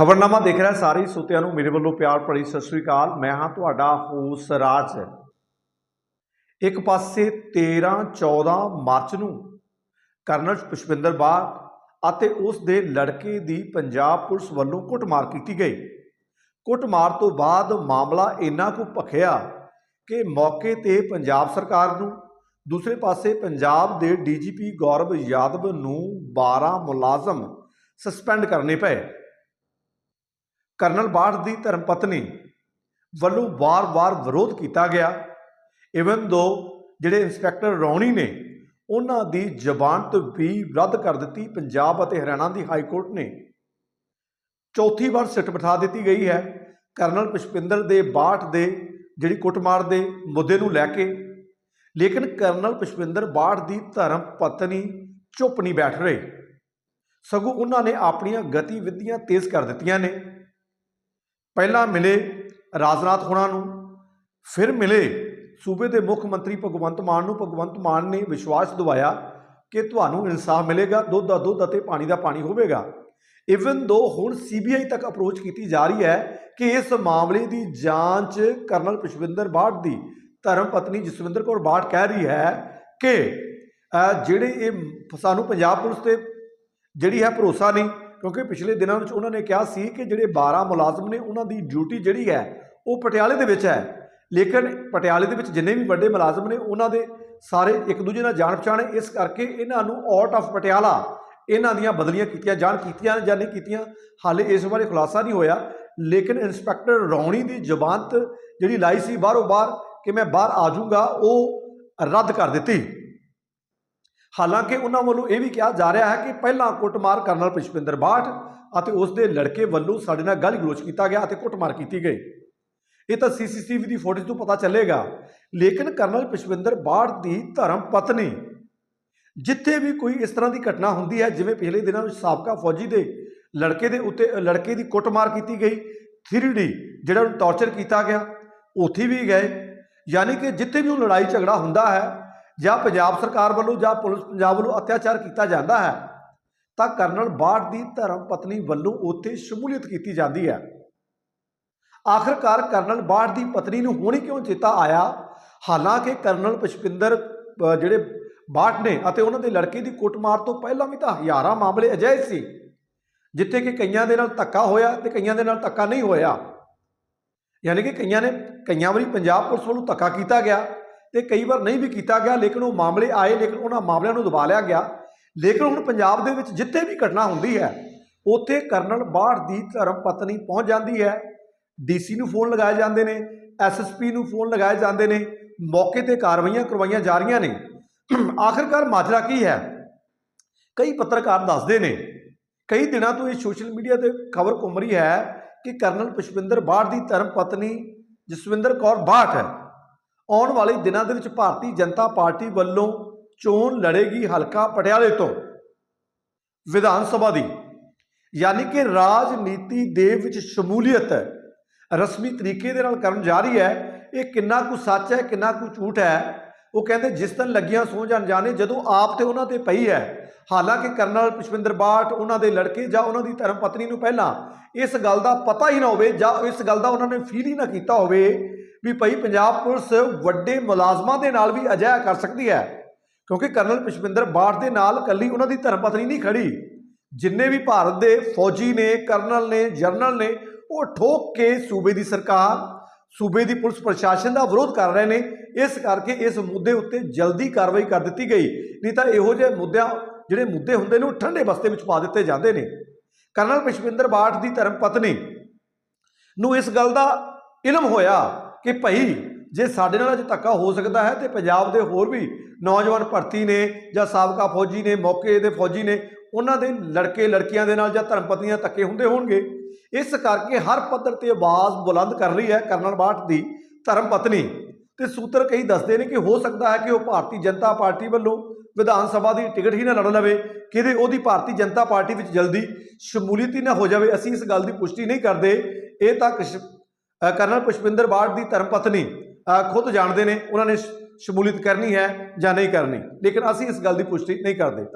ਖਬਰਨਾਮਾ ਦੇਖ ਰਿਹਾ ਸਾਰੇ ਸੋਤਿਆਂ ਨੂੰ ਮੇਰੇ ਵੱਲੋਂ ਪਿਆਰ ਭਰੀ ਸਤਿ ਸ੍ਰੀ ਅਕਾਲ। ਮੈਂ ਹਾਂ ਤੁਹਾਡਾ ਹੋਸ ਰਾਜ। ਇੱਕ ਪਾਸੇ 13 14 ਮਾਰਚ ਨੂੰ ਕਰਨਲ ਪੁਸ਼ਪਿੰਦਰ ਬਾਗ ਅਤੇ ਉਸ ਦੇ ਲੜਕੇ ਦੀ ਪੰਜਾਬ ਪੁਲਿਸ ਵੱਲੋਂ ਕੁੱਟਮਾਰ ਕੀਤੀ ਗਈ। ਕੁੱਟਮਾਰ ਤੋਂ ਬਾਅਦ ਮਾਮਲਾ ਇੰਨਾ ਕੁ ਭਖਿਆ ਕਿ ਮੌਕੇ ਤੇ ਪੰਜਾਬ ਸਰਕਾਰ ਨੂੰ ਦੂਸਰੇ ਪਾਸੇ ਪੰਜਾਬ ਦੇ ਡੀਜੀਪੀ ਗੌਰਵ ਯਾਦਵ ਨੂੰ 12 ਮੁਲਾਜ਼ਮ ਸਸਪੈਂਡ ਕਰਨੇ ਪਏ। ਕਰਨਲ ਬਾਠ ਦੀ ਧਰਮ ਪਤਨੀ ਵੱਲੋਂ ਵਾਰ-ਵਾਰ ਵਿਰੋਧ ਕੀਤਾ ਗਿਆ। ਇਵਨ ਦੋ ਜਿਹੜੇ ਇੰਸਪੈਕਟਰ ਰੌਣੀ ਨੇ, ਉਹਨਾਂ ਦੀ ਜ਼ਬਾਨਤ ਵੀ ਰੱਦ ਕਰ ਦਿੱਤੀ ਪੰਜਾਬ ਅਤੇ ਹਰਿਆਣਾ ਦੀ ਹਾਈ ਕੋਰਟ ਨੇ। ਚੌਥੀ ਵਾਰ ਸਿੱਟ ਬਿਠਾ ਦਿੱਤੀ ਗਈ ਹੈ। ਕਰਨਲ ਪੁਸ਼ਪਿੰਦਰ ਦੇ ਬਾਠ ਦੇ ਜਿਹੜੀ ਕੁੱਟਮਾਰ ਦੇ ਮੁੱਦੇ ਨੂੰ ਲੈ ਕੇ। ਲੇਕਿਨ ਕਰਨਲ ਪੁਸ਼ਪਿੰਦਰ ਬਾਠ ਦੀ ਧਰਮ ਪਤਨੀ ਚੁੱਪ ਨਹੀਂ ਬੈਠ ਰਹੇ। ਸਗੋਂ ਉਹਨਾਂ ਨੇ ਆਪਣੀਆਂ ਗਤੀਵਿਧੀਆਂ ਤੇਜ਼ ਕਰ ਦਿੱਤੀਆਂ ਨੇ। ਪਹਿਲਾਂ ਮਿਲੇ ਰਾਜਨਾਥ ਹੋਣਾ ਨੂੰ, ਫਿਰ ਮਿਲੇ ਸੂਬੇ ਦੇ ਮੁੱਖ ਮੰਤਰੀ ਭਗਵੰਤ ਮਾਨ ਨੂੰ। ਭਗਵੰਤ ਮਾਨ ਨੇ ਵਿਸ਼ਵਾਸ ਦਿਵਾਇਆ ਕਿ ਤੁਹਾਨੂੰ ਇਨਸਾਫ ਮਿਲੇਗਾ, ਦੁੱਧ ਦਾ ਦੁੱਧ ਅਤੇ ਪਾਣੀ ਦਾ ਪਾਣੀ ਹੋਵੇਗਾ। ਇਵਨ ਦੋ ਹੁਣ ਸੀਬੀਆਈ ਤੱਕ ਅਪਰੋਚ ਕੀਤੀ ਜਾ ਰਹੀ ਹੈ ਕਿ ਇਸ ਮਾਮਲੇ ਦੀ ਜਾਂਚ ਕਰਨਲ ਪੁਸ਼ਵਿੰਦਰ ਬਾਠ ਦੀ ਧਰਮ ਪਤਨੀ ਜਸਵਿੰਦਰ ਕੌਰ ਬਾਠ ਕਹਿ ਰਹੀ ਹੈ ਕਿ ਜਿਹੜੇ ਇਹ, ਸਾਨੂੰ ਪੰਜਾਬ ਪੁਲਿਸ ਤੇ ਜਿਹੜੀ ਹੈ ਭਰੋਸਾ ਨਹੀਂ ਕਿਉਂਕਿ ਪਿਛਲੇ ਦਿਨਾਂ ਵਿੱਚ ਉਹਨਾਂ ਨੇ ਕਿਹਾ ਸੀ ਕਿ ਜਿਹੜੇ 12 ਮੁਲਾਜ਼ਮ ਨੇ ਉਹਨਾਂ ਦੀ ਡਿਊਟੀ ਜਿਹੜੀ ਹੈ, ਉਹ ਪਟਿਆਲੇ ਦੇ ਵਿੱਚ ਹੈ। ਲੇਕਿਨ ਪਟਿਆਲੇ ਦੇ ਵਿੱਚ ਜਿੰਨੇ ਵੀ ਵੱਡੇ ਮੁਲਾਜ਼ਮ ਨੇ, ਉਹਨਾਂ ਦੇ ਸਾਰੇ ਇੱਕ ਦੂਜੇ ਨਾਲ ਜਾਣ ਪਛਾਣ ਇਸ ਕਰਕੇ ਇਹਨਾਂ ਨੂੰ ਆਊਟ ਆਫ ਪਟਿਆਲਾ ਇਹਨਾਂ ਦੀਆਂ ਬਦਲੀਆਂ ਕੀਤੀਆਂ ਜਾਣ, ਕੀਤੀਆਂ ਜਾਂ ਨਹੀਂ ਕੀਤੀਆਂ, ਹਾਲੇ ਇਸ ਬਾਰੇ ਖੁਲਾਸਾ ਨਹੀਂ ਹੋਇਆ। ਲੇਕਿਨ ਇੰਸਪੈਕਟਰ ਰੌਣੀ ਦੀ ਜ਼ਬਾਨਤ ਜਿਹੜੀ ਲਾਈ ਸੀ, ਬਾਹਰੋਂ ਬਾਹਰ ਕਿ ਮੈਂ ਬਾਹਰ ਆ ਜਾਊਂਗਾ, ਉਹ ਰੱਦ ਕਰ ਦਿੱਤੀ। ਹਾਲਾਂਕਿ ਉਹਨਾਂ ਵੱਲੋਂ ਇਹ ਵੀ ਕਿਹਾ ਜਾ ਰਿਹਾ ਹੈ ਕਿ ਪਹਿਲਾਂ ਕੁੱਟਮਾਰ ਕਰਨਲ ਪੁਸ਼ਪਿੰਦਰ ਬਾਠ ਅਤੇ ਉਸ ਦੇ ਲੜਕੇ ਵੱਲੋਂ ਸਾਡੇ ਨਾਲ ਗਾਲੀ ਗਲੋਚ ਕੀਤਾ ਗਿਆ ਅਤੇ ਕੁੱਟਮਾਰ ਕੀਤੀ ਗਈ। ਇਹ ਤਾਂ ਸੀਸੀਟੀਵੀ ਦੀ ਫੁਟੇਜ ਤੋਂ ਪਤਾ ਚੱਲੇਗਾ। ਲੇਕਿਨ ਕਰਨਲ ਪੁਸ਼ਪਿੰਦਰ ਬਾਠ ਦੀ ਧਰਮ ਪਤਨੀ, ਜਿੱਥੇ ਵੀ ਕੋਈ ਇਸ ਤਰ੍ਹਾਂ ਦੀ ਘਟਨਾ ਹੁੰਦੀ ਹੈ, ਜਿਵੇਂ ਪਿਛਲੇ ਦਿਨਾਂ ਵਿੱਚ ਸਾਬਕਾ ਫੌਜੀ ਦੇ ਲੜਕੇ ਦੇ ਉੱਤੇ, ਲੜਕੇ ਦੀ ਕੁੱਟਮਾਰ ਕੀਤੀ ਗਈ 3D ਜਿਹੜਾ ਉਹਨੂੰ ਟੌਰਚਰ ਕੀਤਾ ਗਿਆ, ਉੱਥੇ ਵੀ ਗਏ। ਯਾਨੀ ਕਿ ਜਿੱਥੇ ਵੀ ਉਹ ਲੜਾਈ ਝਗੜਾ ਹੁੰਦਾ ਹੈ ਜਾਂ ਪੰਜਾਬ ਸਰਕਾਰ ਵੱਲੋਂ ਜਾਂ ਪੁਲਿਸ ਪੰਜਾਬ ਵੱਲੋਂ ਅਤਿਆਚਾਰ ਕੀਤਾ ਜਾਂਦਾ ਹੈ, ਤਾਂ ਕਰਨਲ ਬਾਠ ਦੀ ਧਰਮ ਪਤਨੀ ਵੱਲੋਂ ਉੱਥੇ ਸ਼ਮੂਲੀਅਤ ਕੀਤੀ ਜਾਂਦੀ ਹੈ। ਆਖਰਕਾਰ ਕਰਨਲ ਬਾਠ ਦੀ ਪਤਨੀ ਨੂੰ ਹੁਣ ਹੀ ਕਿਉਂ ਚੇਤਾ ਆਇਆ? ਹਾਲਾਂਕਿ ਕਰਨਲ ਪੁਸ਼ਪਿੰਦਰ ਜਿਹੜੇ ਬਾਠ ਨੇ ਅਤੇ ਉਹਨਾਂ ਦੇ ਲੜਕੇ ਦੀ ਕੁੱਟਮਾਰ ਤੋਂ ਪਹਿਲਾਂ ਵੀ ਤਾਂ ਹਜ਼ਾਰਾਂ ਮਾਮਲੇ ਅਜਿਹੇ ਸੀ, ਜਿੱਥੇ ਕਿ ਕਈਆਂ ਦੇ ਨਾਲ ਧੱਕਾ ਹੋਇਆ ਤੇ ਕਈਆਂ ਦੇ ਨਾਲ ਧੱਕਾ ਨਹੀਂ ਹੋਇਆ। ਯਾਨੀ ਕਿ ਕਈਆਂ ਨੇ, ਕਈਆਂ ਵਾਰੀ ਪੰਜਾਬ ਪੁਲਿਸ ਵੱਲੋਂ ਧੱਕਾ ਕੀਤਾ ਗਿਆ। ਤੇ ਕਈ ਵਾਰ ਨਹੀਂ ਵੀ ਕੀਤਾ ਗਿਆ, ਲੇਕਿਨ ਉਹ ਮਾਮਲੇ ਆਏ, ਲੇਕਿਨ ਉਹਨਾਂ ਮਾਮਲਿਆਂ ਨੂੰ ਦਬਾ ਲਿਆ ਗਿਆ। ਲੇਕਿਨ ਹੁਣ ਪੰਜਾਬ ਦੇ ਵਿੱਚ ਜਿੱਥੇ ਵੀ ਘਟਨਾ ਹੁੰਦੀ ਹੈ, ਉੱਥੇ ਕਰਨਲ ਬਾਠ ਦੀ ਧਰਮ ਪਤਨੀ ਪਹੁੰਚ ਜਾਂਦੀ ਹੈ। ਡੀਸੀ ਨੂੰ ਫੋਨ ਲਗਾਏ ਜਾਂਦੇ ਨੇ ਐਸਐਸਪੀ ਨੂੰ ਫੋਨ ਲਗਾਏ ਜਾਂਦੇ ਨੇ, ਮੌਕੇ ਤੇ ਕਾਰਵਾਈਆਂ ਕਰਵਾਈਆਂ ਜਾ ਰਹੀਆਂ ਨੇ। ਆਖਰਕਾਰ ਮਾਜਰਾ ਕੀ ਹੈ? ਕਈ ਪੱਤਰਕਾਰ ਦੱਸਦੇ ਨੇ, ਕਈ ਦਿਨਾਂ ਤੋਂ ਇਹ ਸੋਸ਼ਲ ਮੀਡੀਆ ਤੇ ਖਬਰ ਘੁੰਮ ਰਹੀ ਹੈ ਕਿ ਕਰਨਲ ਪੁਸ਼ਪਿੰਦਰ ਬਾਠ ਦੀ ਧਰਮ ਪਤਨੀ ਜਸਵਿੰਦਰ ਕੌਰ ਬਾਠ ਹੈ ਆਉਣ ਵਾਲੇ ਦਿਨਾਂ ਦੇ ਵਿੱਚ ਭਾਰਤੀ ਜਨਤਾ ਪਾਰਟੀ ਵੱਲੋਂ ਚੋਣ ਲੜੇਗੀ ਹਲਕਾ ਪਟਿਆਲੇ ਤੋਂ। ਵਿਧਾਨ ਸਭਾ ਦੀ, ਯਾਨੀ ਕਿ ਰਾਜਨੀਤੀ ਦੇ ਵਿੱਚ ਸ਼ਮੂਲੀਅਤ ਰਸਮੀ ਤਰੀਕੇ ਦੇ ਨਾਲ ਕਰਨ ਜਾ ਰਹੀ ਹੈ। ਇਹ ਕਿੰਨਾ ਕੁ ਸੱਚ ਹੈ, ਕਿੰਨਾ ਕੁ ਝੂਠ ਹੈ ਉਹ ਕਹਿੰਦੇ, ਜਿਸ ਤਨ ਲੱਗੀਆਂ ਸੋ ਅਣਜਾਣੇ ਜਦੋਂ ਆਪ ਤੇ ਉਹਨਾਂ ਤੇ ਪਈ ਹੈ, ਹਾਲਾਂਕਿ ਕਰਨਲ ਪੁਸ਼ਪਿੰਦਰ ਬਾਠ ਉਹਨਾਂ ਦੇ ਲੜਕੇ ਜਾਂ ਉਹਨਾਂ ਦੀ ਧਰਮ ਪਤਨੀ ਨੂੰ ਪਹਿਲਾਂ ਇਸ ਗੱਲ ਦਾ ਪਤਾ ਹੀ ਨਾ ਹੋਵੇ ਜਾਂ ਇਸ ਗੱਲ ਦਾ ਉਹਨਾਂ ਨੇ ਫੀਲ ਹੀ ਨਾ ਕੀਤਾ ਹੋਵੇ ਵੀ ਭਈ ਪੰਜਾਬ ਪੁਲਿਸ ਵੱਡੇ ਮੁਲਾਜ਼ਮਾਂ ਦੇ ਨਾਲ ਵੀ ਅਜਿਹਾ ਕਰ ਸਕਦੀ ਹੈ। ਕਿਉਂਕਿ ਕਰਨਲ ਪੁਸ਼ਪਿੰਦਰ ਬਾਠ ਦੇ ਨਾਲ ਕੱਲੀ ਉਹਨਾਂ ਦੀ ਧਰਮ ਪਤਨੀ ਨਹੀਂ ਖੜੀ। ਜਿੰਨੇ ਵੀ ਭਾਰਤ ਦੇ ਫੌਜੀ ਨੇ, ਕਰਨਲ ਨੇ, ਜਰਨਲ ਨੇ, ਉਹ ਠੋਕ ਕੇ ਸੂਬੇ ਦੀ ਸਰਕਾਰ ਸੂਬੇ ਦੀ ਪੁਲਿਸ ਪ੍ਰਸ਼ਾਸਨ ਦਾ ਵਿਰੋਧ ਕਰ ਰਹੇ ਨੇ। ਇਸ ਕਰਕੇ ਇਸ ਮੁੱਦੇ ਉੱਤੇ ਜਲਦੀ ਕਾਰਵਾਈ ਕਰ ਦਿੱਤੀ ਗਈ। ਨਹੀਂ ਤਾਂ ਇਹੋ ਜਿਹੇ ਮੁੱਦਿਆਂ, ਜਿਹੜੇ ਮੁੱਦੇ ਹੁੰਦੇ ਨੇ, ਉਹ ਠੰਡੇ ਬਸਤੇ ਵਿੱਚ ਪਾ ਦਿੱਤੇ ਜਾਂਦੇ ਨੇ। ਕਰਨਲ ਪੁਸ਼ਪਿੰਦਰ ਬਾਠ ਦੀ ਧਰਮ ਪਤਨੀ ਨੂੰ ਇਸ ਗੱਲ ਦਾ ਇਲਮ ਹੋਇਆ ਕਿ ਭਈ, ਜੇ ਸਾਡੇ ਨਾਲ ਅਜੇ ਧੱਕਾ ਹੋ ਸਕਦਾ ਹੈ ਤੇ ਪੰਜਾਬ ਦੇ ਹੋਰ ਵੀ ਨੌਜਵਾਨ ਭਰਤੀ ਨੇ ਜਾਂ ਸਾਬਕਾ ਫੌਜੀ ਨੇ, ਮੌਕੇ ਦੇ ਫੌਜੀ ਨੇ, ਉਹਨਾਂ ਦੇ ਲੜਕੇ ਲੜਕੀਆਂ ਦੇ ਨਾਲ ਜਾਂ ਧਰਮ ਪਤਨੀਆਂ ਧੱਕੇ ਹੁੰਦੇ ਹੋਣਗੇ। ਇਸ ਕਰਕੇ ਹਰ ਪੱਧਰ ਤੇ ਆਵਾਜ਼ ਬੁਲੰਦ ਕਰ ਰਹੀ ਹੈ ਕਰਨਲ ਬਾਠ ਦੀ ਧਰਮ ਪਤਨੀ। ਤੇ ਸੂਤਰ ਕਈ ਦੱਸਦੇ ਨੇ ਕਿ ਹੋ ਸਕਦਾ ਹੈ ਕਿ ਉਹ ਭਾਰਤੀ ਜਨਤਾ ਪਾਰਟੀ ਵੱਲੋਂ ਵਿਧਾਨ ਸਭਾ ਦੀ ਟਿਕਟ ਹੀ ਨਾ ਲੜ ਲਵੇ ਕਿਤੇ ਉਹਦੀ ਭਾਰਤੀ ਜਨਤਾ ਪਾਰਟੀ ਵਿੱਚ ਜਲਦੀ ਸ਼ਮੂਲੀਅਤ ਹੀ ਨਾ ਹੋ ਜਾਵੇ, ਅਸੀਂ ਇਸ ਗੱਲ ਦੀ ਪੁਸ਼ਟੀ ਨਹੀਂ ਕਰਦੇ। ਇਹ ਤਾਂ ਕ੍ਰਿਸ਼- ਕਰਨਲ ਪੁਸ਼ਪਿੰਦਰ ਬਾਠ ਦੀ ਧਰਮ ਪਤਨੀ ਖੁਦ ਜਾਣਦੇ ਨੇ, ਉਹਨਾਂ ਨੇ ਸ਼ਮੂਲੀਅਤ ਕਰਨੀ ਹੈ ਜਾਂ ਨਹੀਂ ਕਰਨੀ। ਲੇਕਿਨ ਅਸੀਂ ਇਸ ਗੱਲ ਦੀ ਪੁਸ਼ਟੀ ਨਹੀਂ ਕਰਦੇ।